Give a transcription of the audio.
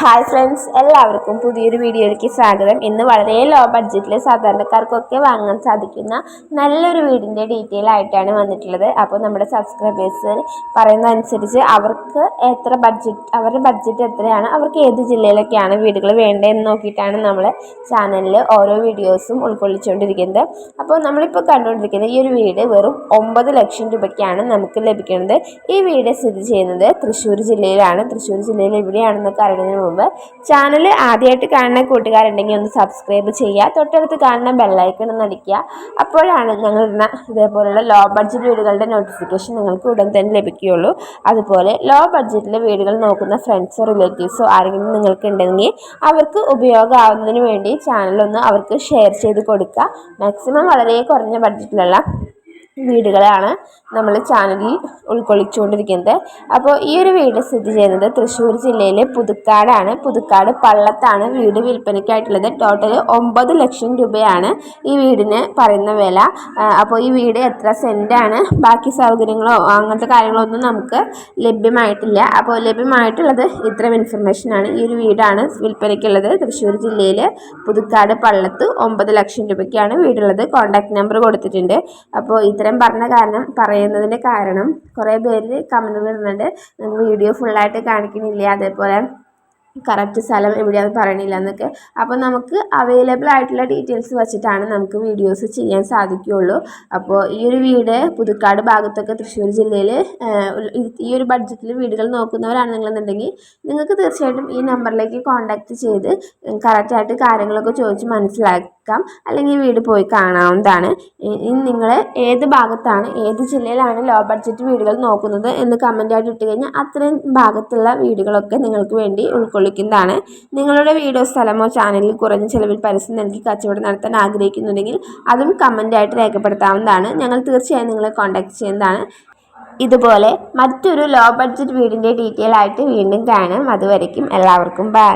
Hi friends എല്ലാവർക്കും പുതിയൊരു വീഡിയോയിലേക്ക് സ്വാഗതം. ഇന്ന് വളരെ ലോ ബഡ്ജറ്റിൽ സാധാരണക്കാർക്കൊക്കെ വാങ്ങാൻ സാധിക്കുന്ന നല്ലൊരു വീടിന്റെ ഡീറ്റെയിൽ ആയിട്ടാണ് വന്നിട്ടുള്ളത്. അപ്പോൾ നമ്മുടെ സബ്സ്ക്രൈബേഴ്സ് പറയുന്ന അനുസരിച്ച് അവർക്ക് എത്ര ബഡ്ജറ്റ് അവരുടെ ബഡ്ജറ്റ് എത്രയാണ് അവർക്ക് ഏത് ജില്ലയിലൊക്കെയാണ് വീടുകൾ വേണ്ടതെന്ന് നോക്കിയിട്ടാണ് നമ്മൾ ചാനലിൽ ഓരോ വീഡിയോസും ഉൾക്കൊള്ളിച്ചുകൊണ്ടിരിക്കുന്നത് അപ്പോൾ നമ്മളിപ്പോൾ കണ്ടുകൊണ്ടിരിക്കുന്ന ഈ ഒരു വീട് വെറും ഒമ്പത് ലക്ഷം രൂപയ്ക്കാണ് നമുക്ക് ലഭിക്കുന്നത്. ഈ വീട് സ്ഥിതി ചെയ്യുന്നത് തൃശ്ശൂർ ജില്ലയിലാണ്. തൃശ്ശൂർ ജില്ലയിൽ എവിടെയാണെന്നൊക്കെ അറിയുന്നതിന് മുമ്പ് ചാനൽ ആദ്യമായിട്ട് കാണുന്ന കൂട്ടുകാരുണ്ടെങ്കിൽ ഒന്ന് സബ്സ്ക്രൈബ് ചെയ്യുക. തൊട്ടടുത്ത് കാണുന്ന ബെല്ലൈക്കൺ ഒന്ന് അടിക്കുക. അപ്പോഴാണ് ഞങ്ങൾ ഇതേപോലുള്ള ലോ ബഡ്ജറ്റ് വീടുകളുടെ നോട്ടിഫിക്കേഷൻ നിങ്ങൾക്ക് ഉടൻ തന്നെ ലഭിക്കുകയുള്ളൂ. അതുപോലെ ലോ ബഡ്ജറ്റിലെ വീടുകൾ നോക്കുന്ന ഫ്രണ്ട്സോ റിലേറ്റീവ്സോ ആരെങ്കിലും നിങ്ങൾക്ക് ഉണ്ടെങ്കിൽ അവർക്ക് ഉപയോഗമാവുന്നതിന് വേണ്ടി ചാനലൊന്ന് അവർക്ക് ഷെയർ ചെയ്ത് കൊടുക്കുക. മാക്സിമം വളരെ കുറഞ്ഞ ബഡ്ജറ്റിലുള്ള വീടുകളാണ് നമ്മൾ ചാനലിൽ ഉൾക്കൊള്ളിച്ചുകൊണ്ടിരിക്കുന്നത്. അപ്പോൾ ഈ ഒരു വീട് സ്ഥിതി ചെയ്യുന്നത് തൃശ്ശൂർ ജില്ലയിലെ പുതുക്കാടാണ്. പുതുക്കാട് പള്ളത്താണ് വീട് വിൽപ്പനയ്ക്കായിട്ടുള്ളത്. ടോട്ടൽ ഒമ്പത് ലക്ഷം രൂപയാണ് ഈ വീടിന് പറയുന്ന വില. അപ്പോൾ ഈ വീട് എത്ര സെന്റാണ് ബാക്കി സൗകര്യങ്ങളോ അങ്ങനത്തെ കാര്യങ്ങളോ ഒന്നും നമുക്ക് ലഭ്യമായിട്ടില്ല. അപ്പോൾ ലഭ്യമായിട്ടുള്ളത് ഇത്രയും ഇൻഫർമേഷനാണ് ഈ ഒരു വീടാണ് വിൽപ്പനയ്ക്കുള്ളത് തൃശ്ശൂർ ജില്ലയിൽ പുതുക്കാട് പള്ളത്ത്. ഒമ്പത് ലക്ഷം രൂപയ്ക്കാണ് വീടുള്ളത്. കോൺടാക്ട് നമ്പർ കൊടുത്തിട്ടുണ്ട്. അപ്പോൾ ഇത്ര ഇത്രയും പറഞ്ഞ കാരണം പറയുന്നതിന്റെ കാരണം കുറേ പേര് കമന്റ് വരുന്നുണ്ട് വീഡിയോ ഫുള്ളായിട്ട് കാണിക്കുന്നില്ല അതേപോലെ കറക്റ്റ് സ്ഥലം എവിടെയാണെന്ന് പറയണില്ല എന്നൊക്കെ. അപ്പോൾ നമുക്ക് അവൈലബിൾ ആയിട്ടുള്ള ഡീറ്റെയിൽസ് വെച്ചിട്ടാണ് നമുക്ക് വീഡിയോസ് ചെയ്യാൻ സാധിക്കുകയുള്ളൂ. അപ്പോൾ ഈ ഒരു വീട് പുതുക്കാട് ഭാഗത്തൊക്കെ തൃശ്ശൂർ ജില്ലയിൽ ഈ ഒരു ബഡ്ജറ്റിൽ വീടുകൾ നോക്കുന്നവരാണ് നിങ്ങളെന്നുണ്ടെങ്കിൽ നിങ്ങൾക്ക് തീർച്ചയായിട്ടും ഈ നമ്പറിലേക്ക് കോൺടാക്റ്റ് ചെയ്ത് കറക്റ്റായിട്ട് കാര്യങ്ങളൊക്കെ ചോദിച്ച് മനസ്സിലാക്കി വെക്കാം അല്ലെങ്കിൽ വീട് പോയി കാണാവുന്നതാണ്. ഇനി നിങ്ങൾ ഏത് ഭാഗത്താണ് ഏത് ജില്ലയിലാണ് ലോ ബഡ്ജറ്റ് വീടുകൾ നോക്കുന്നത് എന്ന് കമന്റായിട്ട് ഇട്ട് കഴിഞ്ഞാൽ അത്രയും ഭാഗത്തുള്ള വീടുകളൊക്കെ നിങ്ങൾക്ക് വേണ്ടി ഉൾക്കൊള്ളിക്കുന്നതാണ്. നിങ്ങളുടെ വീടോ സ്ഥലമോ ചാനലിൽ കുറഞ്ഞ ചിലവിൽ പരസ്യം നൽകി കച്ചവടം നടത്താൻ ആഗ്രഹിക്കുന്നുണ്ടെങ്കിൽ അതും കമന്റായിട്ട് രേഖപ്പെടുത്താവുന്നതാണ്. ഞങ്ങൾ തീർച്ചയായും നിങ്ങളെ കോൺടാക്ട് ചെയ്യുന്നതാണ്. ഇതുപോലെ മറ്റൊരു ലോ ബഡ്ജറ്റ് വീടിന്റെ ഡീറ്റെയിൽ ആയിട്ട് വീണ്ടും കാണാം. അതുവരയ്ക്കും എല്ലാവർക്കും ബൈ